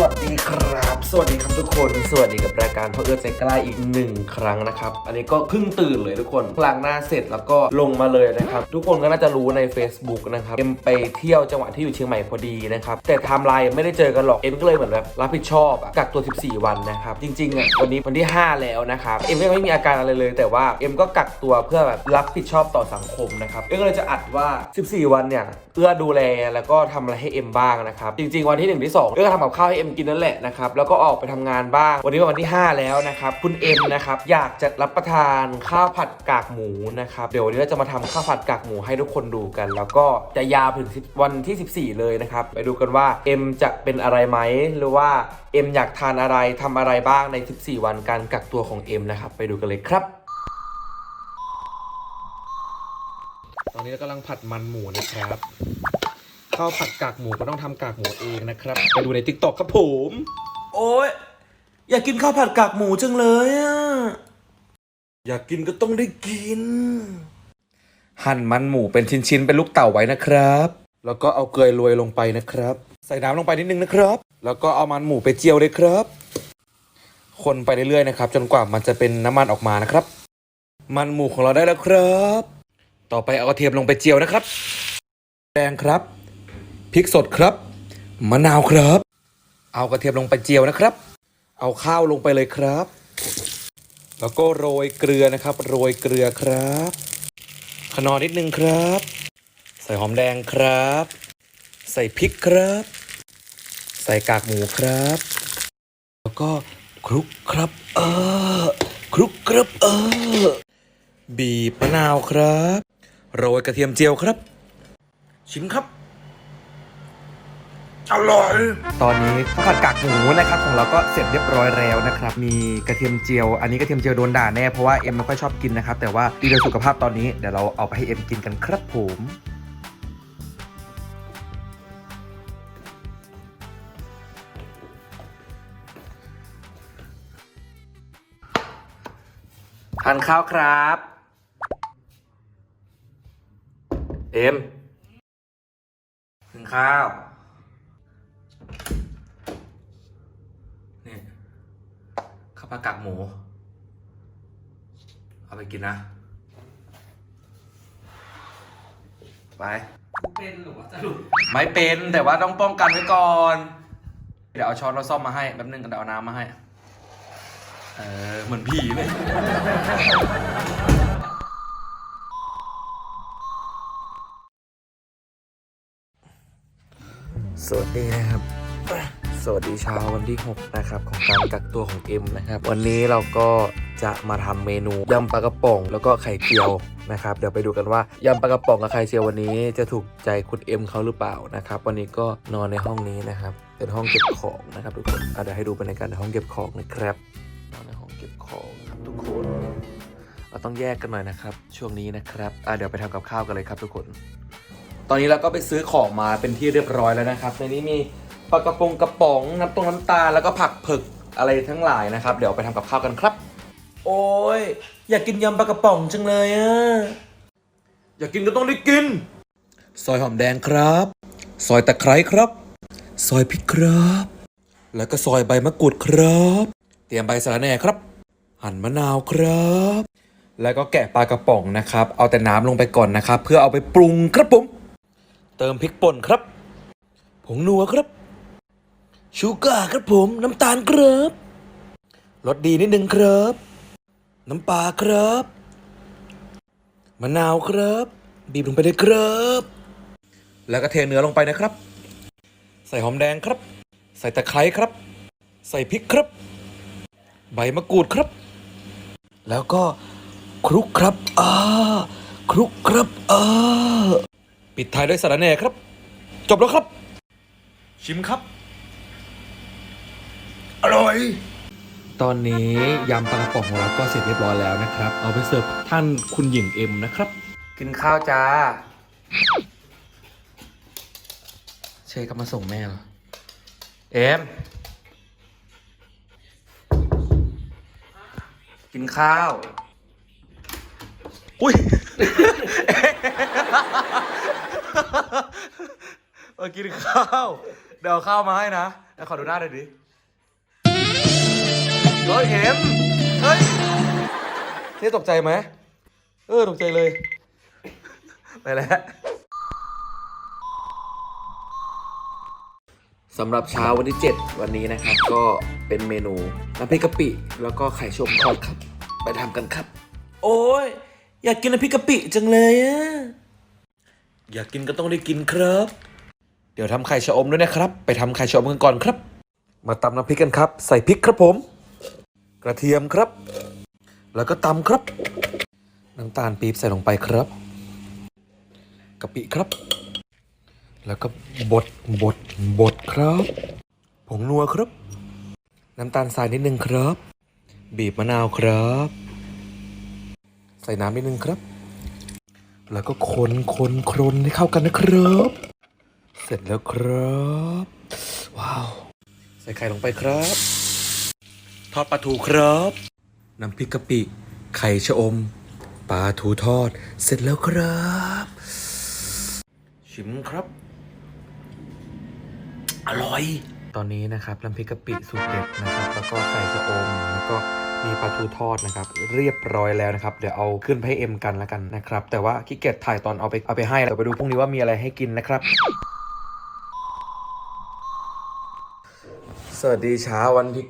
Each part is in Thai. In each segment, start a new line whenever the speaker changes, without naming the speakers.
วัสดีครับ สวัสดีครับทุกคน สวัสดีกับรายการพ่อเอื้อใจกล้าอีกหนึ่งครั้งนะครับ อันนี้ก็เพิ่งตื่นเลยทุกคนล้างหน้าเสร็จแล้วก็ลงมาเลยนะครับ ทุกคนก็น่าจะรู้ใน Facebook นะครับ เอ็มไปเที่ยวจังหวัดที่อยู่เชียงใหม่พอดีนะครับ แต่ไทม์ไลน์ไม่ได้เจอกันหรอก เอ็มก็เลยเหมือนแบบรับผิดชอบอะกักตัว 14 วันนะครับ จริงๆอะวันนี้วันที่ 5 แล้วนะครับ เอ็มก็ยังไม่มีอาการอะไรเลย แต่ว่าเอ็มก็กักตัวเพื่อแบบรับผิดชอบต่อสังคมนะครับ เอ็มก็เลยจะอัดว่า 14 วันเนี่ย เอื้อดูแลแล้วก็ทำอะไรให้เอ็มบ้างนะครับ จริง ๆ วันที่1ที่2เอื้อทำกับข้าวให้เอ็มกินนั่นแหละนะครับแล้วก็ออกไปทำงานบ้าง วันนี้เป็นวันที่ 5 แล้วนะครับคุณเอ็มนะครับอยากจะรับประทานข้าวผัดกากหมูนะครับเดี๋ยววันนี้เราจะมาทำข้าวผัดกากหมูให้ทุกคนดูกัน แล้วก็จะยาวถึงวันที่ 14 เลยนะครับไปดูกันว่าเอ็มจะเป็นอะไรไหมหรือว่าเอ็มอยากทานอะไรทำอะไรบ้างใน 14 วันการกักตัวของเอ็มนะครับไปดูกันเลยครับตอนนี้เรากำลังผัดมันหมูนะครับข้าวผัดกากหมูก็ต้องทำกากหมูเองนะครับ ไปดูในทิกต็อกครับผม อ้ยอยากกินข้าวผัดกากหมูจังเลยอะอยากกินก็ต้องได้กิน หั่นมันหมูเป็นชิ้นๆเป็นลูกเต่าไว้นะครับ แล้วก็เอาเกลือโรยลงไปนะครับ ใส่น้ำลงไปนิดนึงนะครับ แล้วก็เอามันหมูไปเจียวเลยครับ คนไปเรื่อยๆนะครับ จนกว่ามันจะเป็นน้ำมันออกมานะครับ มันหมูของเราได้แล้วครับ ต่อไปเอากระเทียมลงไปเจียวนะครับแดงครับพริกสดครับ มะนาวครับ เอากระเทียมลงไปเจียวนะครับ เอาข้าวลงไปเลยครับ แล้วก็โรยเกลือนะครับ โรยเกลือครับ ขนอนิดนึงครับ ใส่หอมแดงครับ ใส่พริกครับ ใส่กากหมูครับ แล้วก็คลุกครับเออคลุกครับเออบีบมะนาวครับ โรยกระเทียมเจียวครับ ชิมครับ อร่อย ตอนนี้ข้าวผัดกากหมูนะครับของเราก็เสร็จเรียบร้อยแล้วนะครับ มีกระเทียมเจียว อันนี้กระเทียมเจียวโดนด่าแน่เพราะว่าเอ็มไม่ค่อยชอบกินนะครับ แต่ว่าดีต่อสุขภาพตอนนี้เดี๋ยวเราเอาไปให้เอ็มกินกันครับผมทานข้าวครับ เอ็มกินข้าว ข้าวผัดกากหมู เอาไปกินนะ ไป
เป็นหรือว่าจะหลุด
ไม่เป็นแต่ว่าต้องป้องกันไว้ก่อน เดี๋ยวเอาช้อนเราซ่อมมาให้แป๊บนึงเดี๋ยวเอาน้ำมาให้ เออ เหมือนผีเลย สวัสดีนะครับ สวัสดีเช้าวันที่ 6 นะครับของการกักตัวของเอ็มนะครับ วันนี้เราก็จะมาทำเมนูยำปลากระป๋องแล้วก็ไข่เจียวนะครับ เดี๋ยวไปดูกันว่ายำปลากระป๋องกับไข่เจียววันนี้จะถูกใจคุณเอ็มเขาหรือเปล่านะครับ วันนี้ก็นอนในห้องนี้นะครับ เป็นห้องเก็บของนะครับทุกคนเดี๋ยวให้ดูบรรยากาศในห้องเก็บของนะครับนอนในห้องเก็บของครับทุกคนเราต้องแยกกันหน่อยนะครับ ช่วงนี้นะครับเดี๋ยวไปทำกับข้าวกันเลยครับทุกคน ตอนนี้เราก็ไปซื้อของมาเป็นที่เรียบร้อยแล้วนะครับ ในนี้มี ปลากระปงกระป๋องน้ำตรงน้ำตาลแล้วก็ผักเผือกอะไรทั้งหลายนะครับ เดี๋ยวไปทำกับข้าวกันครับ โอ้ยอยากกินยำปลากระป๋องจังเลยอะอยากกินก็ต้องได้กิน ซอยหอมแดงครับ ซอยตะไคร้ครับ ซอยพริกครับ แล้วก็ซอยใบมะกรูดครับ เตรียมใบสะระแหน่ครับ หั่นมะนาวครับ แล้วก็แกะปลากระป๋องนะครับ เอาแต่น้ำลงไปก่อนนะครับ เพื่อเอาไปปรุงครับผม เติมพริกป่นครับ ผงนัวครับ ชูการ์ครับผม น้ำตาลครับรสดีนิดนึงครับ น้ำปลาครับมะนาวครับ บีบลงไปเลยครับ แล้วก็เทเนื้อลงไปนะครับ ใส่หอมแดงครับ ใส่ตะไคร้ครับ ใส่พริกครับ ใบมะกรูดครับ แล้วก็คลุกครับอ่าคลุกครับอ่าปิดท้ายด้วยสาระแหน่ครับ จบแล้วครับ ชิมครับ อร่อย ตอนนี้ยำปลากระป๋องของเราก็เสร็จเรียบร้อยแล้วนะครับ เอาไปเสิร์ฟท่านคุณหญิงเอ็มนะครับ กินข้าวจ้า เชยก็มาส่งแม่เหรอ เอ็ม กินข้าว อุ้ย มากินข้าว เดี๋ยวเอาข้าวมาให้นะแล้วขอดูหน้าหน่อยดิ เฮ้ยเห็มเฮ้ยเท่ตกใจไหมเออตกใจเลย ไปแล้วสำหรับเช้าวันที่ 7 วันนี้นะครับ ก็เป็นเมนูน้ำพริกกะปิ แล้วก็ไข่ชมทอดครับ ไปทำกันครับ โอ้ยอยากกินน้ำพริกกะปิจังเลยอะอยากกินก็ต้องได้กินครับ เดี๋ยวทำไข่ชะอมด้วยนะครับ ไปทำไข่ชะอมกันก่อนครับ มาตำน้ำพริกกันครับ ใส่พริกครับผม กระเทียมครับ แล้วก็ตำครับ น้ำตาลปี๊บใส่ลงไปครับกะปิครับ แล้วก็บดบดบดครับ ผงนัวครับ น้ำตาลทรายนิดนึงครับ บีบมะนาวครับ ใส่น้ำนิดนึงครับ แล้วก็คนคนครนให้เข้ากันนะครับ เสร็จแล้วครับ ว้าว ใส่ไข่ลงไปครับ ทอดปลาทูครับ น้ำพริกกะปิ ไข่ชะอม ปลาทูทอด เสร็จแล้วครับ ชิมครับ อร่อย ตอนนี้นะครับน้ำพริกกะปิสูตรเด็ดนะครับ แล้วก็ไข่ชะอม แล้วก็มีปลาทูทอดนะครับ เรียบร้อยแล้วนะครับ เดี๋ยวเอาขึ้นไปให้เอ็มกันแล้วกันนะครับ แต่ว่าขี้เกียจถ่ายตอนเอาไปเอาไปให้เดี๋ยวไปดูพรุ่งนี้ว่ามีอะไรให้กินนะครับ สวัสดีเช้าวันที่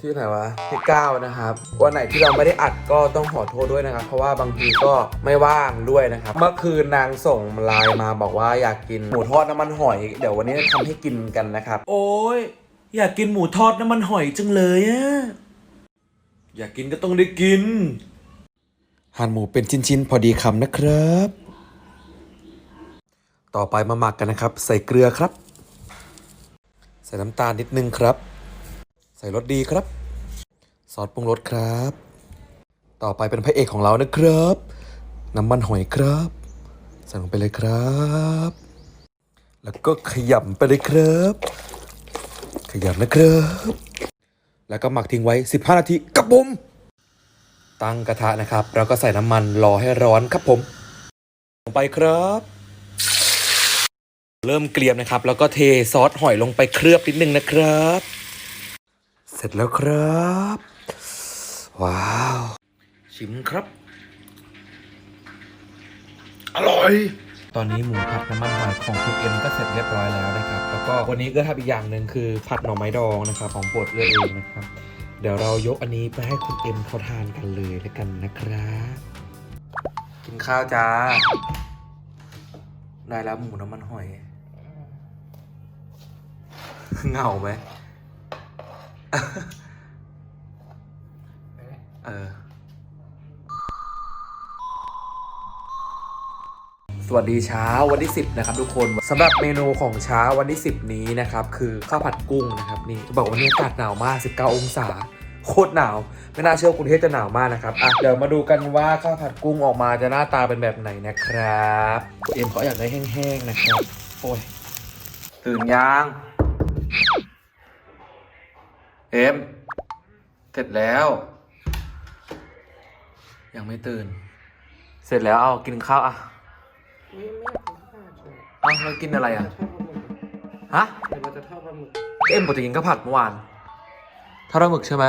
ที่ไหนวะที่เก้านะครับ วันไหนที่เราไม่ได้อัดก็ต้องขอโทษด้วยนะครับ เพราะว่าบางทีก็ไม่ว่างด้วยนะครับ เมื่อคืนนางส่งไลน์มาบอกว่าอยากกินหมูทอดน้ำมันหอย เดี๋ยววันนี้จะทำให้กินกันนะครับ โอ้ยอยากกินหมูทอดน้ำมันหอยจังเลยอะอยากกินก็ต้องได้กิน หั่นหมูเป็นชิ้นๆ พอดีคำนะครับ ต่อไปมาหมักกันนะครับ ใส่เกลือครับ ใส่น้ำตาลนิดนึงครับ ใส่รสดีครับ ซอสปรุงรสครับ ต่อไปเป็นพระเอกของเรานะครับ น้ำมันหอยครับ ใส่ลงไปเลยครับ แล้วก็ขยำไปเลยครับ ขยำนะครับ แล้วก็หมักทิ้งไว้ 15 นาทีกับผม ตั้งกระทะนะครับ แล้วก็ใส่น้ำมันรอให้ร้อนครับผม ลงไปครับเริ่มเกรียมนะครับ แล้วก็เทซอสหอยลงไปเคลือบนิดนึงนะครับ เสร็จแล้วครับ ว้าว ชิมครับ อร่อย ตอนนี้หมูผัดน้ำมันหอยของคุณเอ็มก็เสร็จเรียบร้อยแล้วนะครับ แล้วก็วันนี้ก็ทำอีกอย่างหนึ่งคือผัดหน่อไม้ดองนะครับของโปรดเอื้อเองนะครับ เดี๋ยวเรายกอันนี้ไปให้คุณเอ็มเขาทานกันเลยแล้วกันนะครับกินข้าวจ้า ได้แล้วหมูน้ำมันหอย เหงาไหม เออ สวัสดีเช้าวันที่ 10 นะครับทุกคนสำหรับเมนูของเช้าวันที่ 10 นี้นะครับ คือข้าวผัดกุ้งนะครับนี่จะบอกว่าวันนี้อากาศหนาวมาก 19 องศาโคตรหนาว ไม่น่าเชื่อกรุงเทพจะหนาวมากนะครับอะเดี๋ยวมาดูกันว่าข้าวผัดกุ้งออกมาจะหน้าตาเป็นแบบไหนนะครับเอ็มเขาอยากได้แห้งๆนะครับ โอ้ยตื่นยัง เอ็มเสร็จแล้ว ยังไม่ตื่น เสร็จแล้วเอากินข้าวอะ
ไม่ไม่อยากกินข้าวเฉย
เอาเรากินอะไรอะ
ทอดปลาหมึก
ฮะ
เดี๋ยวเราจะทอดปลาหมึก
เอ็มปกติกินข้าวผัดเมื่อวานทอดปลาหมึกใช่ไหม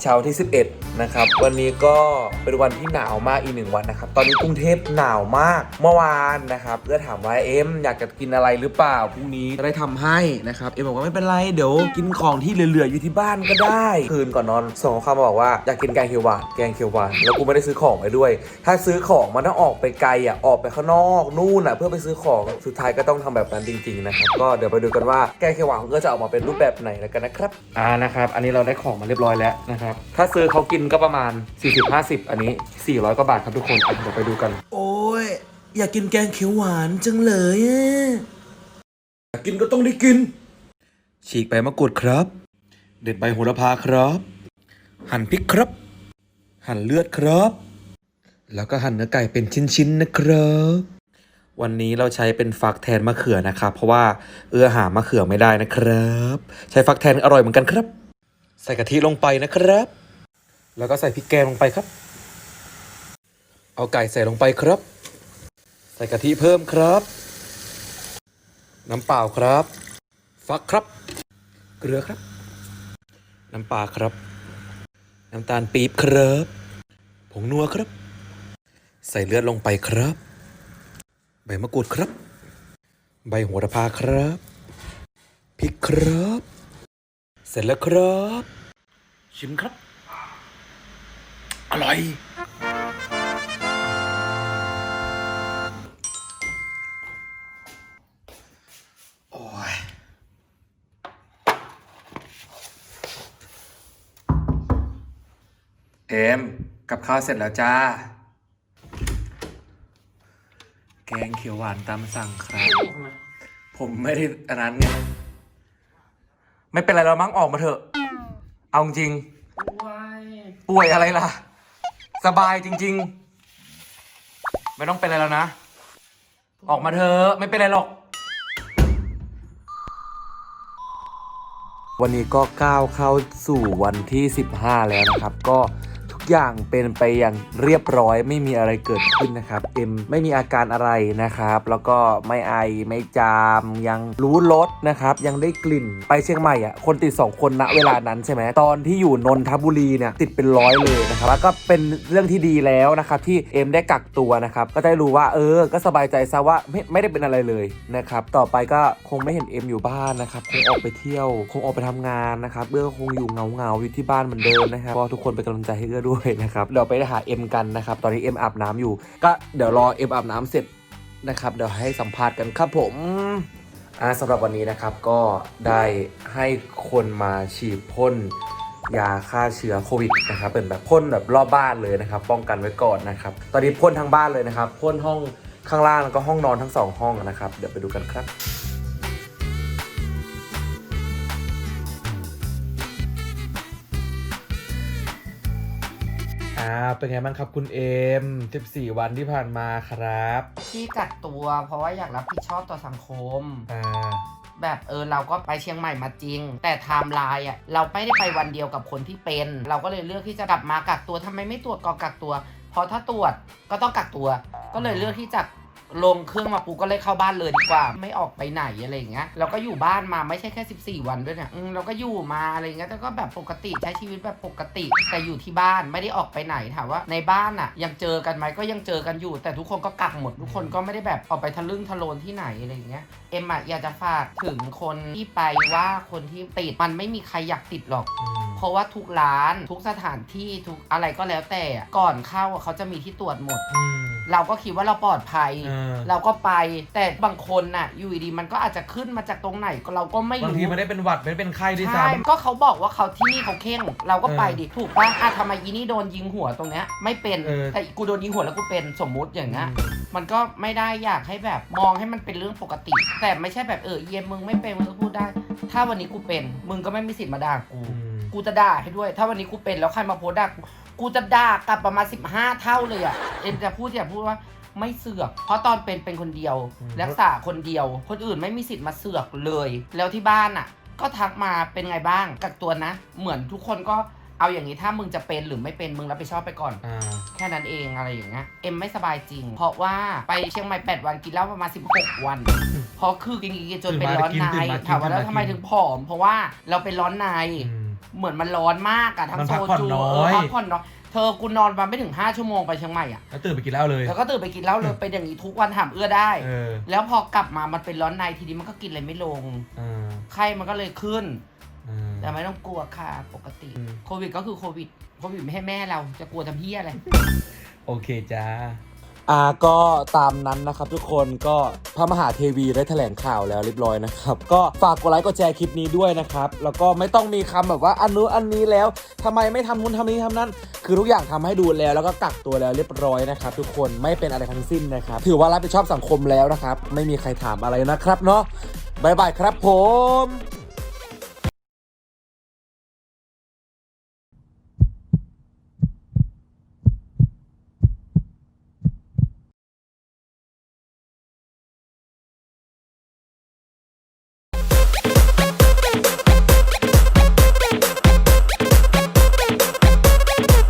เช้าที่ 11 นะครับ วันนี้ก็เป็นวันที่หนาวมากอีกหนึ่งวันนะครับ ตอนนี้กรุงเทพหนาวมากเมื่อวานนะครับเพื่อถามว่าเอ็มอยากจะกินอะไรหรือเปล่าพรุ่งนี้จะได้ทำให้นะครับเอ็มบอกว่าไม่เป็นไรเดี๋ยวกินของที่เหลือๆอยู่ที่บ้านก็ได้คืนก่อนนอนส่งข้อความาบอกว่าอยากกินแกงเขียวหวานแกงเขียวหวานแล้วกูไม่ได้ซื้อของไปด้วย ถ้าซื้อของมันต้องออกไปไกลอะออกไปข้างนอกนู่นอะเพื่อไปซื้อของสุดท้ายก็ต้องทำแบบนั้นจริงๆนะครับก็เดี๋ยวไปดูกันว่าแกงเขียวหวานก็จะออกมาเป็นรูปแบบไหนแล้วกันนะครับอ่านะครับอันนี้เราได้ของมาเรียบร้อยแล้วนะครับ ถ้าซื้อเขากินก็ประมาณ 40-50 อันนี้ 400 กว่าบาทครับทุกคนอะเดี๋ยวไปดูกัน โอ้ย อยากกินแกงเขียวหวานจังเลยอะอยากกินก็ต้องได้กิน ฉีกใบมะกรูดครับ เด็ดใบโหระพาครับ หั่นพริกครับ หั่นเลือดครับ แล้วก็หั่นเนื้อไก่เป็นชิ้นๆนะครับ วันนี้เราใช้เป็นฟักแทนมะเขือนะครับ เพราะว่าเอื้อหามะเขือไม่ได้นะครับ ใช้ฟักแทนอร่อยเหมือนกันครับ ใส่กะทิลงไปนะครับ แล้วก็ใส่พริกแกงลงไปครับ เอาไก่ใส่ลงไปครับ ใส่กะทิเพิ่มครับ น้ำเปล่าครับ ฟักครับ เกลือครับ น้ำปลาครับ น้ำตาลปี๊บครับ ผงนัวครับ ใส่เลือดลงไปครับ ใบมะกรูดครับ ใบโหระพาครับ พริกครับ เสร็จแล้วครับ ชิมครับ อร่อย โอ้ย เอม กับข้าวเสร็จแล้วจ้า แกงเขียวหวานตามสั่งครับ
ลูกนะ
ผมไม่ได้อันนั้นไง ไม่เป็นไรเรามั้งออกมาเถอะ เอาจริง
ว้าย
ป่วยอะไรล่ะ สบายจริง ๆ ไม่ต้องเป็นอะไรแล้วนะ ออกมาเถอะไม่เป็นไรหรอก วันนี้ก็ก้าวเข้าสู่วันที่ 15 แล้วนะครับ ก็ทุก อย่างเป็นไปอย่างเรียบร้อยไม่มีอะไรเกิดขึ้นนะครับ เอ็มไม่มีอาการอะไรนะครับ แล้วก็ไม่ไอไม่จามยังรู้รสนะครับ ยังได้กลิ่นไปเชียงใหม่อะคนติด 2 คนณเวลานั้นใช่ไหมตอนที่อยู่นนทบุรีเนี่ยติดเป็นร้อยเลยนะครับแล้วก็เป็นเรื่องที่ดีแล้วนะครับที่เอ็มได้กักตัวนะครับก็ได้รู้ว่าเออ ก็สบายใจซะว่าไม่ไม่ได้เป็นอะไรเลยนะครับต่อไปก็คงไม่เห็นเอ็มอยู่บ้านนะครับคงออกไปเที่ยว คงออกไปทำงานนะครับเอื้อคงอยู่เงาเงาอยู่ที่บ้านเหมือนเดิมนะครับก็ทุกคนเป็นกำลังใจให้เอื้อด้วยนะครับเดี๋ยวไปหาเอ็มกันนะครับ ตอนนี้เอ็มอาบน้ำอยู่ ก็เดี๋ยวรอเอ็มอาบน้ำเสร็จนะครับเดี๋ยวให้สัมภาษณ์กันครับผมอ่าสำหรับวันนี้นะครับก็ได้ให้คนมาฉีดพ่นยาฆ่าเชื้อโควิดนะครับเป็นแบบพ่นแบบรอบบ้านเลยนะครับ ป้องกันไว้ก่อนนะครับ ตอนนี้พ่นทั้งบ้านเลยนะครับพ่นห้องข้างล่างแล้วก็ห้องนอนทั้งสองห้องนะครับ เดี๋ยวไปดูกันครับ อ่าเป็นไงบ้างครับคุณเอ็ม14 วันที่ผ่านมาครับ
ที่กักตัวเพราะว่าอยากรับผิดชอบต่อสังคม
อ่า
แบบเออเราก็ไปเชียงใหม่มาจริง แต่ไทม์ไลน์อะเราไม่ได้ไปวันเดียวกับคนที่เป็น เราก็เลยเลือกที่จะกลับมากักตัวทำไมไม่ตรวจก่อนกักตัว เพราะถ้าตรวจก็ต้องกักตัว ก็เลยเลือกที่จะ ลงเครื่องมาปูก็เลยเข้าบ้านเลยดีกว่า ไม่ออกไปไหนอะไรอย่างเงี้ยเราก็อยู่บ้านมาไม่ใช่แค่ 14 วันด้วยเนี่ยอืมเราก็อยู่มาอะไรอย่างเงี้ยแต่ก็แบบปกติใช้ชีวิตแบบปกติ แต่อยู่ที่บ้านไม่ได้ออกไปไหนถามว่าในบ้านอะ ยังเจอกันไหมก็ยังเจอกันอยู่ แต่ทุกคนก็กักหมดทุกคนก็ไม่ได้แบบออกไปทะลึ่งทะโลนที่ไหนอะไรอย่างเงี้ยเอ็มอะอยากจะฝากถึงคนที่ไปว่าคนที่ติดมันไม่มีใครอยากติดหรอก
อืม
เพราะว่าทุกร้านทุกสถานที่ทุกอะไรก็แล้วแต่อะก่อนเข้าอะเขาจะมีที่ตรวจหมด
อืม
เราก็คิดว่าเราปลอดภัย
เออ
เราก็ไปแต่บางคนน่ะอยู่ดีๆมันก็อาจจะขึ้นมาจากตรงไหนก็เราก็ไม่
บาง
รู้
ทีไม่ได้เป็นหวัดไม่ได้เป็นไข้ด้วย
ใช่
ซ้ำ
ก็เขาบอกว่าเขาที่นี่เขาเข่ง เราก็ไป
เออ
ดิ ถูกป่ะอะทำไมอีนี่โดนยิงหัวตรงเนี้ยไม่เป็น
เออ
แต่กูโดนยิงหัวแล้วกูเป็นสมมุติอย่างเงี้ย
อืม
มันก็ไม่ได้อยากให้แบบมองให้มันเป็นเรื่องปกติ แต่ไม่ใช่แบบเออเยี่ยมมึงไม่เป็นมึงก็พูดได้ ถ้าวันนี้กูเป็น มึงก็ไม่มีสิทธิ์มาด่ากู
อืม
กูจะด่าให้ด้วย ถ้าวันนี้กูเป็นแล้วใครมาโพสต์ด่ากู กูจะด่ากลับประมาณ15 เท่าเลยอะ เอ็มจะพูดอย่าพูดว่าไม่เสือก เพราะตอนเป็นเป็นคนเดียวรักษาคนเดียว คนอื่นไม่มีสิทธิ์มาเสือกเลย แล้วที่บ้านอะ ก็ทักมาเป็นไงบ้างกักตัวนะ เหมือนทุกคนก็เอาอย่างนี้ถ้ามึงจะเป็นหรือไม่เป็นมึงรับผิดชอบไปก่อน
อ่า
แค่นั้นเองอะไรอย่างเงี้ยเอ็มไม่สบายจริง เพราะว่าไปเชียงใหม่ 8 วันกินเหล้าประมาณ 16 วัน เพราะคือกินกินจนเป็นร้อนใน
ตื่นมากิน
ถามว่าแล้ว
ตื่นมากิน
ทำไมถึงผอม เพราะว่าเราเป็นร้อนใน
อืม
เหมือนมันร้อนมากอะทั้ง
มัน
โซ
พักผ่อน
จู
น้อย
เออพักผ่อนน้อยเธอกูนอนมาไม่ถึง5ชั่วโมงไปเชียงใหม่อะ
แล้วตื่นไปกินเหล้าเลย
แล้วก็ตื่นไปกินเหล้าเลยเป็นอย่างนี้ทุกวันถามเอื้อได้
เออ
แล้วพอกลับมามันเป็นร้อนในทีนี้มันก็กินอะไรไม่ลง
อ่า
ไข้มันก็เลยขึ้น
อ่า
แต่ไม่ต้องกลัวค่ะปกติ
อืม
โควิดก็คือโควิด โควิดไม่ให้แม่เราจะกลัวทำเพี้ยอะไร
โอเคจ้า อ่าก็ตามนั้นนะครับทุกคนก็พระมหาเทวีได้แถลงข่าวแล้วเรียบร้อยนะครับ ก็ฝากกดไลค์กดแชร์คลิปนี้ด้วยนะครับ แล้วก็ไม่ต้องมีคำแบบว่าอันนู้นอันนี้แล้วทำไมไม่ทำนู้นทำนี้ทำนั้น คือทุกอย่างทำให้ดูแล้ว แล้วก็กักตัวแล้วเรียบร้อยนะครับทุกคนไม่เป็นอะไรทั้งสิ้นนะครับ ถือว่ารับผิดชอบสังคมแล้วนะครับ ไม่มีใครถามอะไรนะครับเนาะบายบายครับผม